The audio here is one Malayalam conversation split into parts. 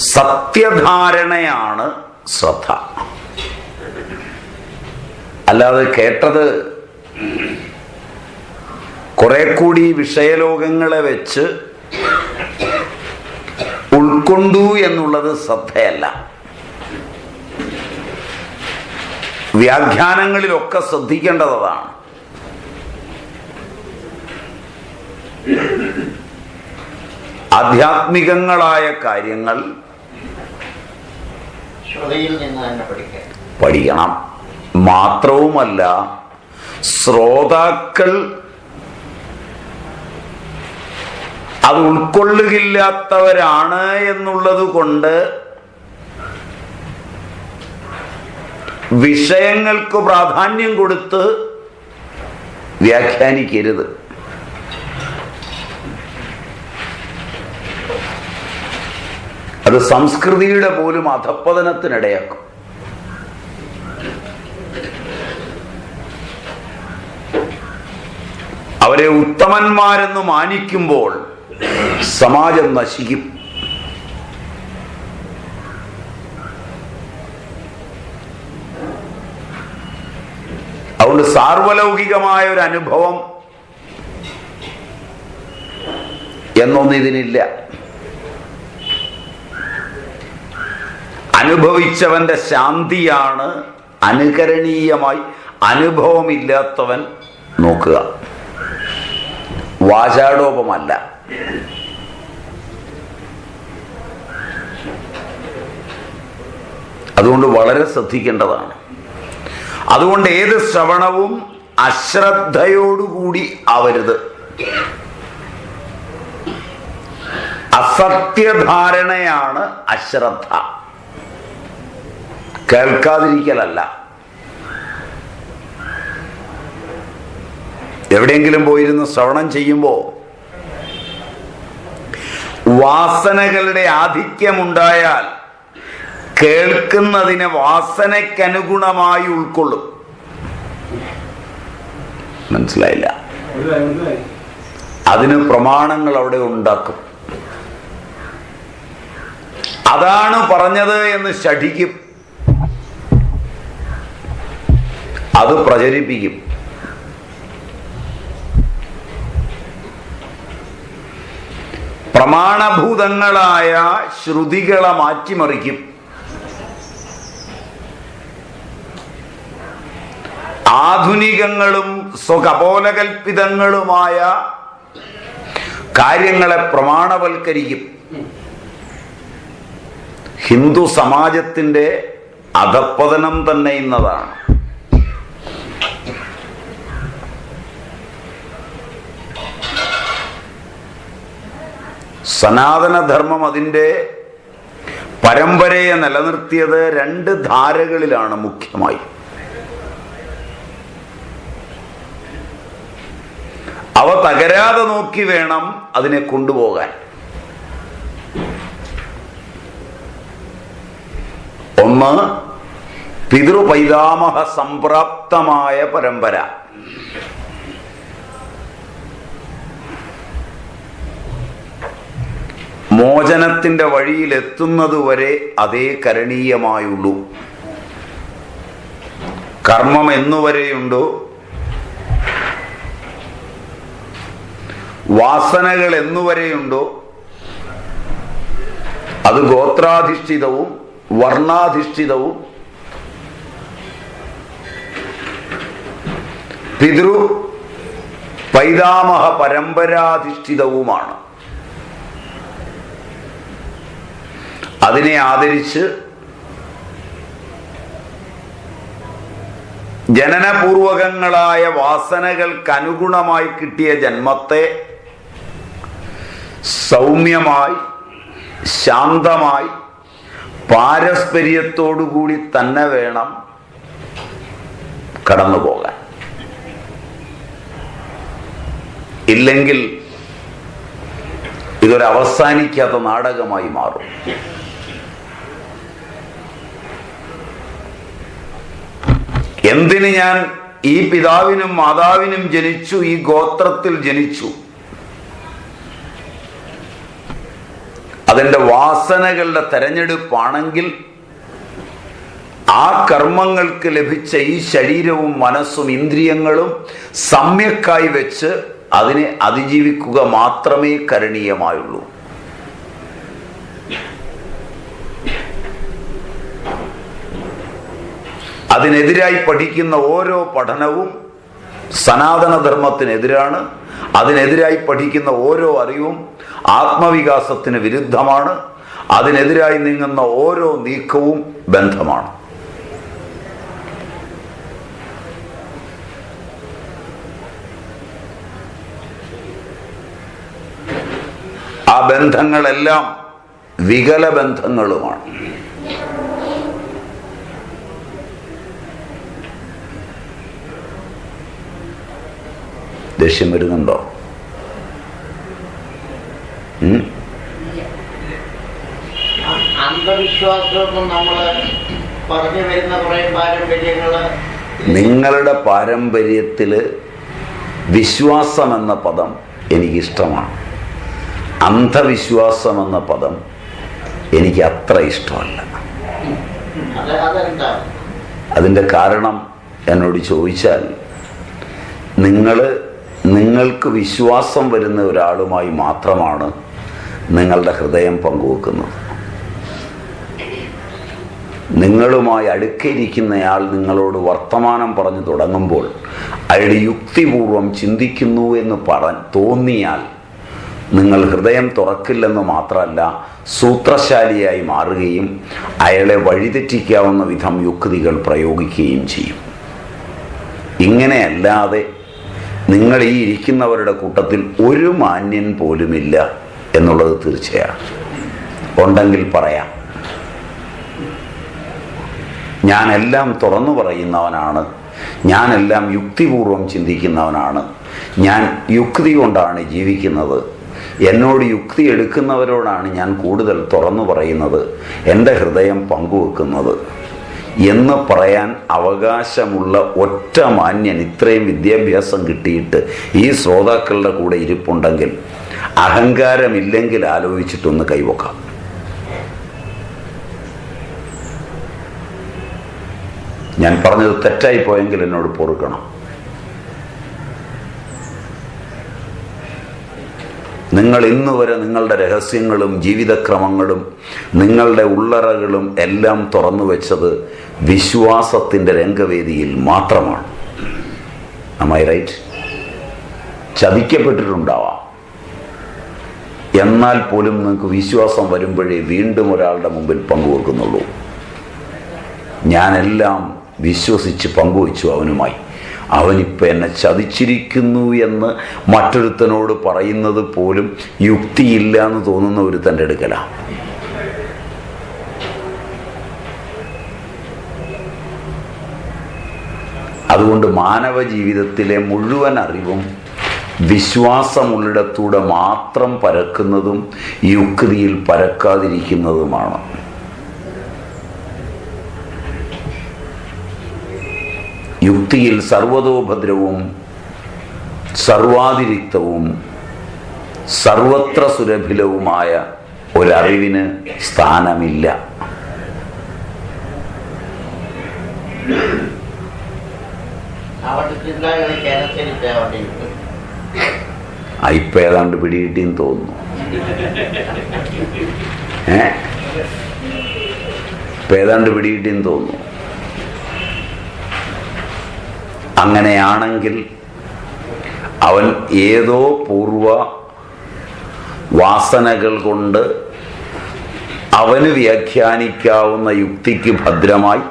സത്യധാരണയാണ് ശ്രദ്ധ. അല്ലാതെ കേട്ടത് കുറെ കൂടി വിഷയലോകങ്ങളെ വെച്ച് ഉൾക്കൊണ്ടു എന്നുള്ളത് ശ്രദ്ധയല്ല. വ്യാഖ്യാനങ്ങളിലൊക്കെ ശ്രദ്ധിക്കേണ്ടത് അതാണ് ആധ്യാത്മികങ്ങളായ കാര്യങ്ങൾ ശ്രുതിയിൽ നിന്ന് തന്നെ പഠിക്കുക പഠിക്കണം. മാത്രവുമല്ല ശ്രോതാക്കൾ അത് ഉൾക്കൊള്ളുകില്ലാത്തവരാണ് എന്നുള്ളത് കൊണ്ട് വിഷയങ്ങൾക്ക് പ്രാധാന്യം കൊടുത്ത് വ്യാഖ്യാനിക്കരുത്. അത് സംസ്കൃതിയുടെ പോലും അധപ്പതനത്തിനിടയാക്കും അവരെ ഉത്തമന്മാരെന്ന് മാനിക്കുമ്പോൾ സമാജം നശിക്കും. അതുകൊണ്ട് സാർവലൗകികമായ ഒരു അനുഭവം എന്നൊന്നും ഇതിനില്ല. അനുഭവിച്ചവന്റെ ശാന്തിയാണ് അനുകരണീയമായി. അനുഭവമില്ലാത്തവൻ നോക്കുക. വാചാടോപമല്ല. അതുകൊണ്ട് വളരെ ശ്രദ്ധിക്കേണ്ടതാണ്. അതുകൊണ്ട് ഏത് ശ്രവണവും അശ്രദ്ധയോടുകൂടി ആവരുത്. അസത്യധാരണയാണ് അശ്രദ്ധ. കേൾക്കാതിരിക്കലല്ല. എവിടെയെങ്കിലും പോയിരുന്ന് ശ്രവണം ചെയ്യുമ്പോൾ വാസനകളുടെ ആധിക്യമുണ്ടായാൽ കേൾക്കുന്നതിനെ വാസനയ്ക്കനുഗുണമായി ഉൾക്കൊള്ളും. മനസ്സിലായില്ല? അതിന് പ്രമാണങ്ങൾ അവിടെ ഉണ്ടാക്കും. അതാണ് പറഞ്ഞത് എന്ന് ശഠിക്കും അത് പ്രചരിപ്പിക്കും. പ്രമാണഭൂതങ്ങളായ ശ്രുതികളെ മാറ്റിമറിക്കും. ആധുനികങ്ങളും സ്വകപോലകൽപിതങ്ങളുമായ കാര്യങ്ങളെ പ്രമാണവൽക്കരിക്കും. ഹിന്ദു സമാജത്തിന്റെ അധപ്പതനം തന്നെ ഇന്നതാണ്. സനാതനധർമ്മം അതിന്റെ പരമ്പരയെ നിലനിർത്തിയത് രണ്ട് ധാരകളിലാണ് മുഖ്യമായി. അവ തകരാതെ നോക്കി വേണം അതിനെ കൊണ്ടുപോകാൻ. ഒന്ന് പിതൃപൈതാമഹ സംപ്രാപ്തമായ പരമ്പര. മോചനത്തിന്റെ വഴിയിൽ എത്തുന്നതുവരെ അതേ കരണീയമായുള്ളൂ. കർമ്മം എന്നുവരെയുണ്ടോ? വാസനകൾ എന്നുവരെയുണ്ടോ? അത് ഗോത്രാധിഷ്ഠിതവും വർണാധിഷ്ഠിതവും. പിതൃ പൈതാമഹ പരമ്പരാധിഷ്ഠിതവുമാണ്. അതിനെ ആദരിച്ച് ജനനപൂർവകങ്ങളായ വാസനകൾക്കനുഗുണമായി കിട്ടിയ ജന്മത്തെ സൗമ്യമായി ശാന്തമായി പാരസ്പര്യത്തോടുകൂടി തന്നെ വേണം കടന്നു പോകാൻ ഇല്ലെങ്കിൽ ഇതൊരവസാനിക്കാത്ത നാടകമായി മാറും. എന്തിന് ഞാൻ ഈ പിതാവിനും മാതാവിനും ജനിച്ചു ഈ ഗോത്രത്തിൽ ജനിച്ചു? അത് അതിന്റെ വാസനകളുടെ തെരഞ്ഞെടുപ്പാണെങ്കിൽ ആ കർമ്മങ്ങൾക്ക് ലഭിച്ച ഈ ശരീരവും മനസ്സും ഇന്ദ്രിയങ്ങളും സമ്യക്കായി വെച്ച് അതിനെ അതിജീവിക്കുക മാത്രമേ കരണീയമായുള്ളൂ. അതിനെതിരായി പഠിക്കുന്ന ഓരോ പഠനവും സനാതനധർമ്മത്തിനെതിരാണ്. അതിനെതിരായി പഠിക്കുന്ന ഓരോ അറിവും ആത്മവികാസത്തിന് വിരുദ്ധമാണ്. അതിനെതിരായി നീങ്ങുന്ന ഓരോ നീക്കവും ബന്ധമാണ്. ആ ബന്ധങ്ങളെല്ലാം വികല ബന്ധങ്ങളുമാണ് ദേഷ്യം വരുന്നുണ്ടോ നിങ്ങളുടെ പാരമ്പര്യത്തിൽ വിശ്വാസം എന്ന പദം എനിക്കിഷ്ടമാണ്. അന്ധവിശ്വാസം എന്ന പദം എനിക്ക് അത്ര ഇഷ്ടമല്ല. അതിന്റെ കാരണം എന്നോട് ചോദിച്ചാൽ നിങ്ങൾ നിങ്ങൾക്ക് വിശ്വാസം വരുന്ന ഒരാളുമായി മാത്രമാണ് നിങ്ങളുടെ ഹൃദയം പങ്കുവെക്കുന്നത്. നിങ്ങളുമായി അടുക്കിയിരിക്കുന്നയാൾ നിങ്ങളോട് വർത്തമാനം പറഞ്ഞു തുടങ്ങുമ്പോൾ അയാൾ യുക്തിപൂർവം ചിന്തിക്കുന്നു എന്ന് പറ തോന്നിയാൽ നിങ്ങൾ ഹൃദയം തുറക്കില്ലെന്ന് മാത്രമല്ല സൂത്രശാലിയായി മാറുകയും അയാളെ വഴിതെറ്റിക്കാവുന്ന വിധം യുക്തികൾ പ്രയോഗിക്കുകയും ചെയ്യും. ഇങ്ങനെയല്ലാതെ നിങ്ങൾ ഈ ഇരിക്കുന്നവരുടെ കൂട്ടത്തിൽ ഒരു മാന്യൻ പോലുമില്ല എന്നുള്ളത് തീർച്ചയാണ്. ഉണ്ടെങ്കിൽ പറയാം. ഞാനെല്ലാം തുറന്നു പറയുന്നവനാണ്. ഞാനെല്ലാം യുക്തിപൂർവം ചിന്തിക്കുന്നവനാണ്. ഞാൻ യുക്തി കൊണ്ടാണ് ജീവിക്കുന്നത്. എന്നോട് യുക്തി എടുക്കുന്നവരോടാണ് ഞാൻ കൂടുതൽ തുറന്നു പറയുന്നത്. എന്റെ ഹൃദയം പങ്കുവെക്കുന്നത്. എന്ന് പറയാൻ അവകാശമുള്ള ഒറ്റ മാന്യൻ ഇത്രയും വിദ്യാഭ്യാസം കിട്ടിയിട്ട് ഈ ശ്രോതാക്കളുടെ കൂടെ ഇരിപ്പുണ്ടെങ്കിൽ അഹങ്കാരമില്ലെങ്കിൽ ആലോചിച്ചിട്ടൊന്ന് കൈവക്കാം. ഞാൻ പറഞ്ഞത് തെറ്റായി പോയെങ്കിൽ എന്നോട് പൊറുക്കണം. നിങ്ങൾ ഇന്ന് വരെ നിങ്ങളുടെ രഹസ്യങ്ങളും ജീവിതക്രമങ്ങളും നിങ്ങളുടെ ഉള്ളറകളും എല്ലാം തുറന്നു വെച്ചത് വിശ്വാസത്തിന്റെ രംഗവേദിയിൽ മാത്രമാണ്. അമ്മായി റൈറ്റ് ചതിക്കപ്പെട്ടിട്ടുണ്ടാവാം. എന്നാൽ പോലും നിങ്ങൾക്ക് വിശ്വാസം വരുമ്പോഴേ വീണ്ടും ഒരാളുടെ മുമ്പിൽ പങ്കുവെക്കുന്നുള്ളൂ. ഞാനെല്ലാം വിശ്വസിച്ച് പങ്കുവച്ചു അവനുമായി. അവനിപ്പോൾ എന്നെ ചതിച്ചിരിക്കുന്നു എന്ന് മറ്റൊരുത്തനോട് പറയുന്നത് പോലും യുക്തിയില്ല എന്ന് തോന്നുന്ന ഒരു തന്റെ അടുക്കലാണ് അതുകൊണ്ട് മാനവ ജീവിതത്തിലെ മുഴുവൻ അറിവും വിശ്വാസമുള്ളിടത്തൂടെ മാത്രം പരക്കുന്നതും യുക്തിയിൽ പരക്കാതിരിക്കുന്നതുമാണ്. യുക്തിയിൽ സർവതോഭദ്രവും സർവാതിരിക്തവും സർവത്ര സുരഭിലവുമായ ഒരറിവിന് സ്ഥാനമില്ല. ഇപ്പ ഏതാണ്ട് പിടികിട്ടിന്ന് തോന്നുന്നു. ഏ? ഇപ്പൊ ഏതാണ്ട് പിടികിട്ടിന്ന് തോന്നുന്നു. അങ്ങനെയാണെങ്കിൽ അവൻ ഏതോ പൂർവ വാസനകൾ കൊണ്ട് അവന് വ്യാഖ്യാനിക്കാവുന്ന യുക്തിക്ക് ഭദ്രമായി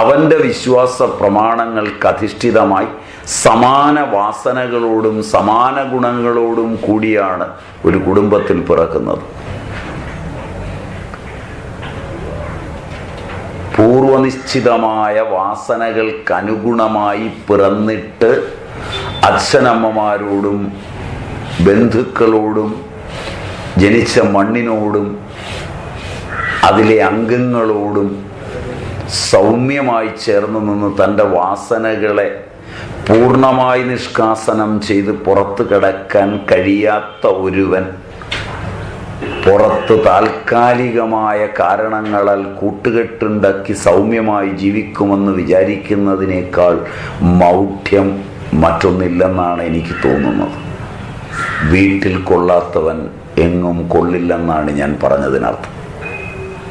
അവന്റെ വിശ്വാസ പ്രമാണങ്ങൾക്ക് അധിഷ്ഠിതമായി സമാന വാസനകളോടും സമാന ഗുണങ്ങളോടും കൂടിയാണ് ഒരു കുടുംബത്തിൽ പിറക്കുന്നത്. പൂർവനിശ്ചിതമായ വാസനകൾക്കനുഗുണമായി പിറന്നിട്ട് അച്ഛനമ്മമാരോടും ബന്ധുക്കളോടും ജനിച്ച മണ്ണിനോടും അതിലെ അംഗങ്ങളോടും സൗമ്യമായി ചേർന്ന് നിന്ന് തന്റെ വാസനകളെ പൂർണമായി നിഷ്കാസനം ചെയ്ത് പുറത്തു കിടക്കാൻ കഴിയാത്ത ഒരുവൻ പുറത്ത് താൽക്കാലികമായ കാരണങ്ങളാൽ കൂട്ടുകെട്ടുണ്ടാക്കി സൗമ്യമായി ജീവിക്കുമെന്ന് വിചാരിക്കുന്നതിനേക്കാൾ മൗഢ്യം മറ്റൊന്നില്ലെന്നാണ് എനിക്ക് തോന്നുന്നത്. വീട്ടിൽ കൊള്ളാത്തവൻ എങ്ങും കൊള്ളില്ലെന്നാണ് ഞാൻ പറഞ്ഞതിനർത്ഥം.